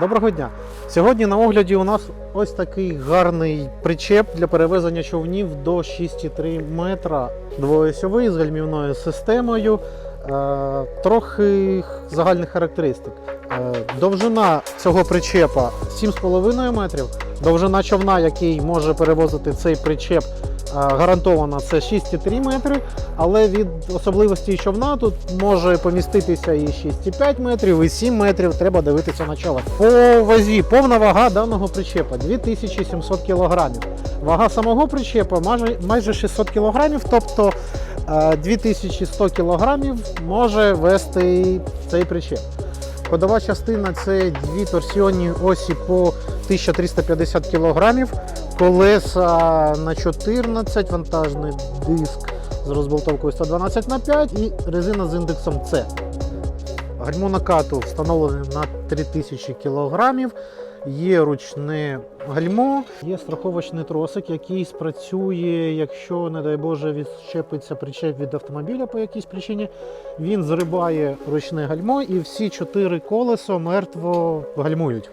Доброго дня! Сьогодні на огляді у нас ось такий гарний причеп для перевезення човнів до 6,3 метра двоосьовий з гальмівною системою. Е, трохи загальних характеристик. Е, довжина цього причепа 7,5 метрів. Довжина човна, який може перевозити цей причеп, е, гарантована це 6,3 метри. Але від особливості човна тут може поміститися і 6,5 метрів, і 7 метрів. Треба дивитися на човен. По вазі повна вага даного причепа 2700 кг. Вага самого причепа майже, майже 600 кг, тобто е, 2100 кг може вести цей причеп. Ходова частина це дві торсіонні осі по 1350 кг, колеса на 14, вантажний диск з розболтовкою 112 на 5 і резина з індексом С. Гальмо накату встановлене на 3000 кг. Є ручне гальмо, є страховочний тросик, який спрацює, якщо, не дай Боже, відщепиться причеп від автомобіля по якійсь причині. Він зрибає ручне гальмо і всі чотири колеса мертво гальмують.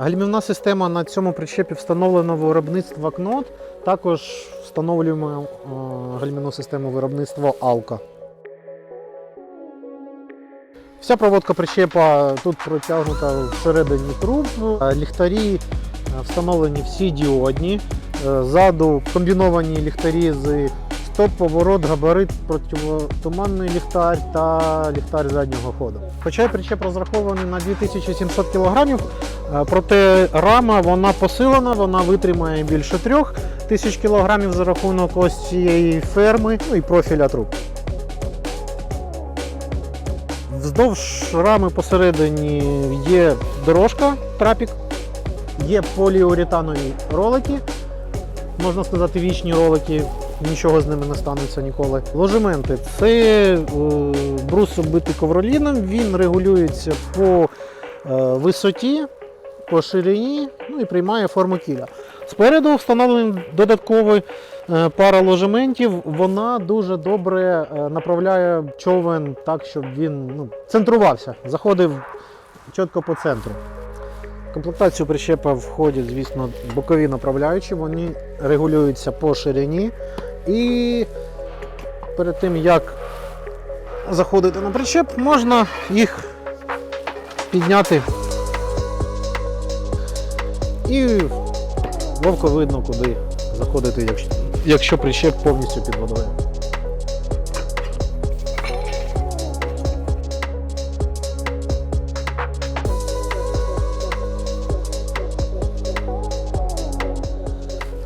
Гальмівна система на цьому причепі встановлена виробництва КНОТ. Також встановлюємо е, гальмівну систему виробництва Алка. Вся проводка причепа тут протягнута всередині труб. Е, Ліхтарі е, встановлені всі діодні. Ззаду комбіновані ліхтарі з стоп, поворот, габарит, противотуманний ліхтар та ліхтар заднього ходу. Хоча причеп розрахований на 2700 кг, е, проте рама вона посилена, вона витримає більше 3000 кг за рахунок ось цієї ферми ну і профіля труб. Вздовж рами посередині є дорожка, трапік, є поліуретанові ролики, можна сказати, вічні ролики, нічого з ними не станеться ніколи. Ложементи це е, брус оббитий ковроліном, він регулюється по е, висоті, по ширині, ну і приймає форму кіля. Спереду встановлений додатковий е, пара ложементів. Вона дуже добре направляє човен так, щоб він ну, центрувався, заходив чітко по центру. Комплектацію прищепа входять, звісно, бокові направляючі, вони регулюються по ширині. І перед тим, як заходити на причеп, можна їх підняти. І ловко видно, куди заходити, якщо, причеп повністю під водою.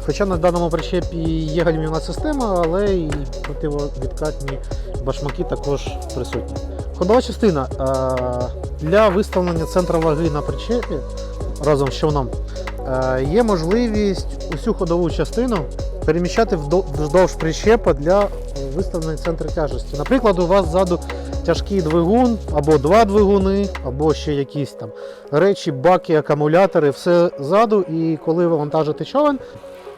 Хоча на даному причепі є гальмівна система, але і противовідкатні башмаки також присутні. Ходова частина е, для виставлення центра ваги на причепі разом з човном е, є можливість усю ходову частину переміщати вздовж причепа для виставлення центру тяжесті. Наприклад, у вас ззаду тяжкий двигун, або два двигуни, або ще якісь там речі, баки, акумулятори, все ззаду, і коли ви вантажите човен,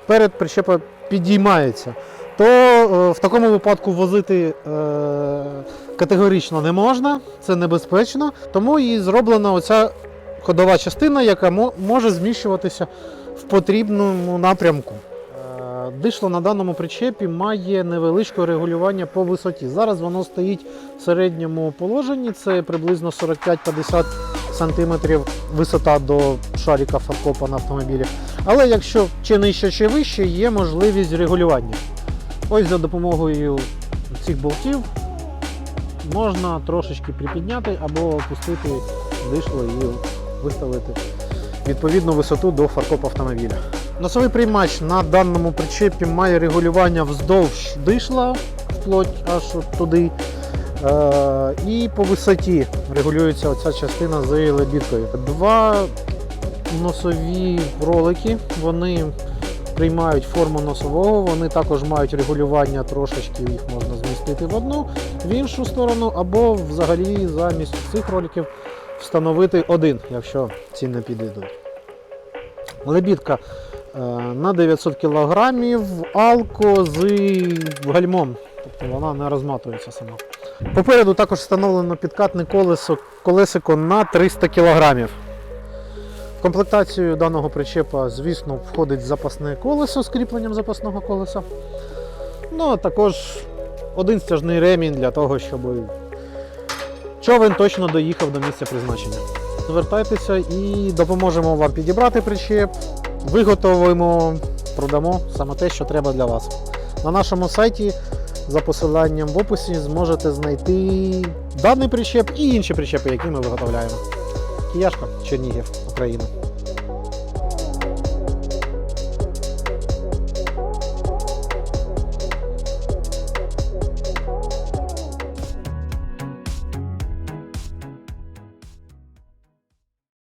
перед причепа підіймається, то е, в такому випадку возити е, категорично не можна, це небезпечно, тому і зроблена оця ходова частина, яка може зміщуватися в потрібному напрямку. Е, Дишло на даному причепі має невеличке регулювання по висоті. Зараз воно стоїть в середньому положенні, це приблизно 45-50 см висота до шарика фаркопа на автомобілі. Але якщо чи нижче, чи вище, є можливість регулювання. Ось за допомогою цих болтів можна трошечки припідняти або опустити дишло і виставити відповідну висоту до фаркопа автомобіля. Носовий приймач на даному причепі має регулювання вздовж дишла, вплоть аж туди. Е, і по висоті регулюється оця частина з лебідкою. Два носові ролики, вони приймають форму носового, вони також мають регулювання, трошечки їх можна змістити в одну, в іншу сторону, або взагалі замість цих роликів встановити один, якщо ці не підійдуть. Лебідка е, на 900 кг, алко з гальмом, тобто вона не розматується сама. Попереду також встановлено підкатне колесо, колесико на 300 кг. В комплектацію даного причепа, звісно, входить запасне колесо з кріпленням запасного колеса. Ну, а також один стяжний ремінь для того, щоб човен точно доїхав до місця призначення. Звертайтеся і допоможемо вам підібрати причеп, виготовимо, продамо саме те, що треба для вас. На нашому сайті за посиланням в описі зможете знайти даний причеп і інші причепи, які ми виготовляємо. Кияшка, Чернігів, Україна.